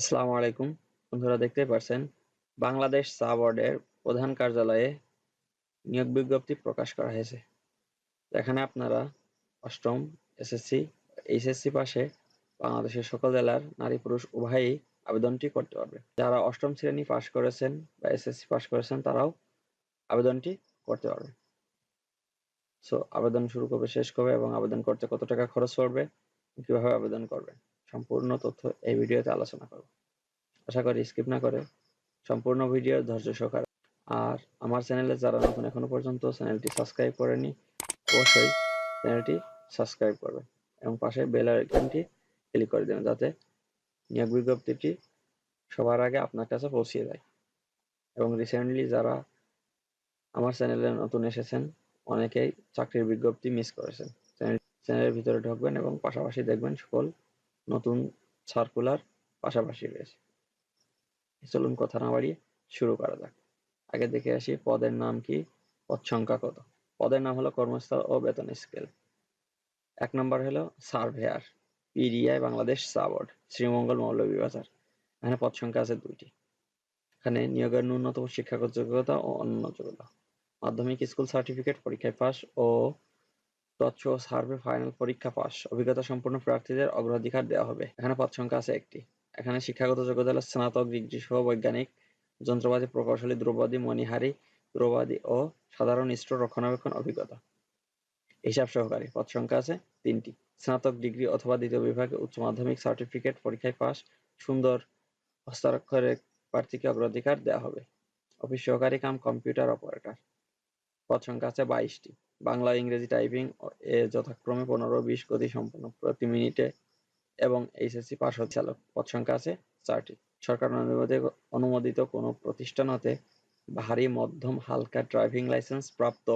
আসসালামু আলাইকুম। বন্ধুরা দেখতে পারছেন, বাংলাদেশ চা বোর্ডের প্রধান কার্যালয়ে নিয়োগ বিজ্ঞপ্তি প্রকাশ করা হয়েছে। এখানে আপনারা অষ্টম এসএসসি, এইচএসসি পাশে বাংলাদেশের সকল জেলার নারী পুরুষ উভয়ই আবেদনটি করতে পারবে। যারা অষ্টম শ্রেণি পাশ করেছেন বা এসএসসি পাশ করেছেন, তারাও আবেদনটি করতে পারবে। সো, আবেদন শুরু করবে, শেষ করবে এবং আবেদন করতে কত টাকা খরচ পড়বে, কীভাবে আবেদন করবে? সম্পূর্ণ তথ্য এই ভিডিওতে আলোচনা করব। আশা করি স্কিপ না করে সম্পূর্ণ ভিডিও ধৈর্য সহকারে। আর আমার চ্যানেলে যারা নতুন এখনও পর্যন্ত চ্যানেলটি সাবস্ক্রাইব করেনি অবশ্যই চ্যানেলটি সাবস্ক্রাইব করবে এবং পাশে বেল আইকনটি ক্লিক করে দেবেন যাতে নিয়োগ বিজ্ঞপ্তিটি সবার আগে আপনার কাছে পৌঁছিয়ে যায় এবং রিসেন্টলি যারা আমার চ্যানেলে নতুন এসেছেন, অনেকেই চাকরির বিজ্ঞপ্তি মিস করেছেন। চ্যানেলের ভিতরে ঢুকবেন এবং পাশাপাশি দেখবেন সকল নতুন সার্কুলার পাশাপাশি রয়েছে। চলুন কথা না বাড়িয়ে শুরু করা যাক। আগে দেখে আসি পদের নাম কি, পদ সংখ্যা কত? পদের নাম হলো কর্মস্থল ও বেতন স্কেল এক নম্বর হলো সার্ভেয়ার পিডিআই বাংলাদেশ সাবোর্ড শ্রীমঙ্গল মৌলভীবাজার এখানে পদ সংখ্যা আছে দুইটি। এখানে নিয়োগের ন্যূনতম শিক্ষাগত যোগ্যতা ও অন্যান্য যোগ্যতা। মাধ্যমিক স্কুল সার্টিফিকেট পরীক্ষায় পাস ও তৎস সার্ভে ফাইনাল পরীক্ষা পাস। অভিজ্ঞতা সম্পন্ন প্রার্থীদের অগ্রাধিকার দেওয়া হবে। এখানে পদ সংখ্যা আছে একটি। এখানে শিক্ষাগত যোগ্যতা হলো স্নাতক, ডিগ্রি সহ বৈজ্ঞানিক, যন্ত্রপাতি প্রকৌশলী দ্রব্যাদি মণিহারি দ্রব্যাদি ও সাধারণ স্টোর রক্ষণাবেক্ষণ অভিজ্ঞতা। হিসাব সহকারী, পদ সংখ্যা আছে তিনটি। স্নাতক, ডিগ্রি অথবা দ্বিতীয় বিভাগে উচ্চ মাধ্যমিক সার্টিফিকেট পরীক্ষায় পাস। সুন্দর হস্তাক্ষরে প্রার্থীকে অগ্রাধিকার দেওয়া হবে। অফিস সহকারী কাম কম্পিউটার অপারেটর। পদ সংখ্যা আছে বাইশটি। বাংলা ইংরেজি টাইপিং এ যথাক্রমে পনেরো, বিশ গতি সম্পন্ন প্রতি মিনিটে এবং এইচএসসি পাস হচ্ছে চালক। পদ সংখ্যা আছে চারটি। সরকার অনুমোদিত কোনো প্রতিষ্ঠান হতে ভারী, মধ্যম, হালকা ড্রাইভিং লাইসেন্স প্রাপ্ত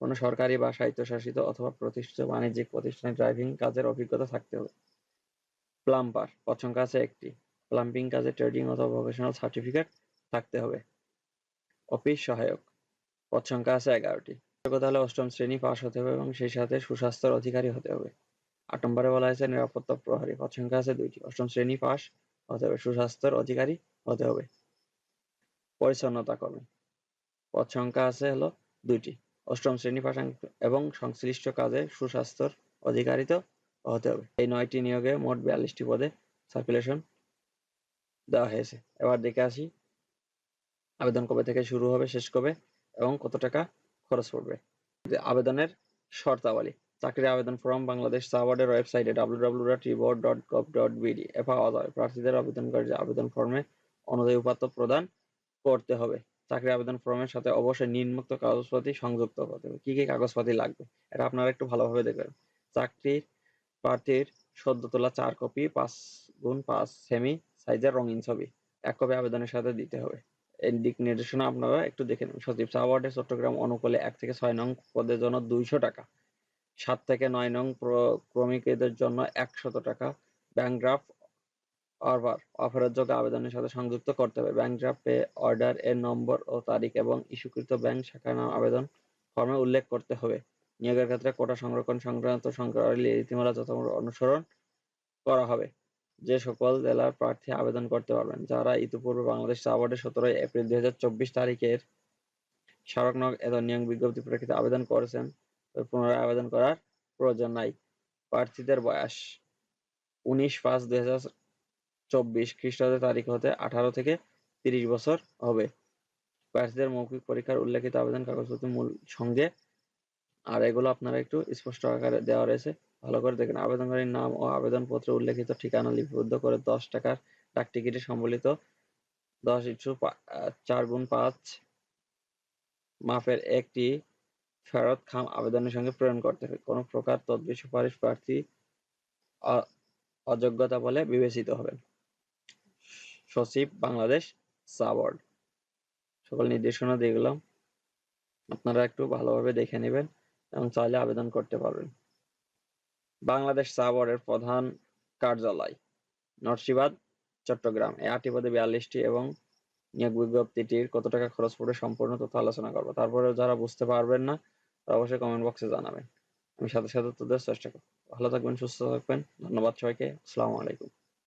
কোনো সরকারি বা স্বায়ত্তশাসিত অথবা প্রতিষ্ঠিত বাণিজ্যিক প্রতিষ্ঠানে ড্রাইভিং কাজের অভিজ্ঞতা থাকতে হবে। প্লাম্বার। পদ সংখ্যা আছে একটি। প্লাম্বিং কাজে ট্রেডিং অথবা প্রফেশনাল সার্টিফিকেট থাকতে হবে। অফিস সহায়ক। পদ সংখ্যা আছে এগারোটি। যোগ্যতা হলে অষ্টম শ্রেণি পাস হতে হবে এবং সেই সাথে সুস্বাস্থ্যের অধিকারী হতে হবে। আট নম্বরে বলা হয়েছে নিরাপত্তা প্রহরী। পদ সংখ্যা আছে দুইটি। অষ্টম শ্রেণি পাস হতে হবে, সুস্বাস্থ্যের অধিকারী হতে হবে। পরিচ্ছন্নতা কর্মী। পদ সংখ্যা আছে হলো দুইটি। অষ্টম শ্রেণি পাস এবং সংশ্লিষ্ট কাজে সুস্বাস্থ্যর অধিকারিত হতে হবে। এই নয়টি নিয়োগে মোট বিয়াল্লিশটি পদে সার্কুলেশন দেওয়া হয়েছে। এবার দেখে আসি আবেদন কবে থেকে শুরু হবে, শেষ কবে এবং কত টাকা খরচ পড়বে। আবেদনের শর্তাবলী। চাকরির আবেদন ফর্ম বাংলাদেশ চা বোর্ডের ওয়েবসাইটে www.eboard.gov.bd এ পাওয়া যায়। প্রার্থীদের আবেদনকারী আবেদন ফর্মে অনুযায়ী উপাত্ত প্রদান করতে হবে। চাকরি আবেদন ফর্মের সাথে অবশ্যই নিম্নোক্ত কাগজপাতি সংযুক্ত করতে হবে। কি কি কাগজপাতি লাগবে? এটা আপনারা একটু ভালোভাবে দেখবেন। চাকরির প্রার্থীর সদ্য তোলা চার কপি পাঁচ গুণ পাঁচ সেমি সাইজের রঙিন ছবি। এক কপি আবেদনের সাথে দিতে হবে। এই দিক নির্দেশনা আপনারা একটু দেখে নেবেন। সচিব বোর্ডে চট্টগ্রাম অনুকূলে এক থেকে ছয় নং পদের জন্য দুইশো টাকা। সাত থেকে নয় নং ক্রমিকদের জন্য একশত টাকা। ব্যাংক ড্রাফট অফার অফারের যোগ্য আবেদনের সাথে সংযুক্ত করতে হবে। ব্যাংক ড্রাফট পে অর্ডার এর নম্বর ও তারিখ এবং ইস্যুকৃত ব্যাংক শাখার নাম আবেদন ফর্মে উল্লেখ করতে হবে। নিয়োগের ক্ষেত্রে কোটা সংরক্ষণ সংক্রান্ত সংক্রাবলী রীতিমালা যথাযথ অনুসরণ করা হবে। যে সকল জেলার প্রার্থী আবেদন করতে পারবেন, যারা ইতিপূর্বে বাংলাদেশ চা বোর্ডে সতেরোই এপ্রিল দুই হাজার চব্বিশ তারিখের স্মারকনক এত নিয়োগ বিজ্ঞপ্তি প্রেক্ষিতে আবেদন করেছেন পুনরায় আবেদন করার প্রয়োজন নাই। প্রার্থীদের বয়স উনিশ পাঁচ দুই হাজার চব্বিশ খ্রিস্টাব্দের তারিখ হতে আঠারো থেকে তিরিশ বছর হবে। প্রার্থীদের মৌখিক পরীক্ষার উল্লেখিত আবেদন কাগজপত্র মূল সঙ্গে, আর এগুলো আপনারা একটু স্পষ্ট আকারে দেওয়া রয়েছে। ভালো করে দেখেন। আবেদনকারীর নাম ও আবেদনপত্রে উল্লেখিত ঠিকানা লিপিবদ্ধ করে দশ টাকার ডাক টিকিটে সম্বলিত দশ ইস্যু চার গুণ পাঁচ মাপের একটি ফেরত খাম আবেদনের সঙ্গে প্রেরণ করতে হবে। কোনো প্রকার তদবির সুপারিশ প্রার্থী অযোগ্যতা বলে বিবেচিত হবেন। সচিব বাংলাদেশ চা বোর্ড। সকল নির্দেশনা দিয়ে গেলাম। আপনারা একটু ভালোভাবে দেখে নেবেন এবং চাইলে আবেদন করতে পারবেন। বাংলাদেশ চা প্রধান কার্যালয় নরসিবাদ চট্টগ্রাম। এই আটটি পদে বিয়াল্লিশটি এবং নিয়োগ বিজ্ঞপ্তিটির কত টাকা খরচ পড়বে সম্পূর্ণ তথ্য আলোচনা করব। তারপরে যারা বুঝতে পারবেন না, তারা অবশ্যই কমেন্ট বক্সে জানাবেন। আমি সাথে সাথে দেওয়ার চেষ্টা করব। ভালো থাকবেন, সুস্থ থাকবেন। ধন্যবাদ সবাইকে। আসসালামু আলাইকুম।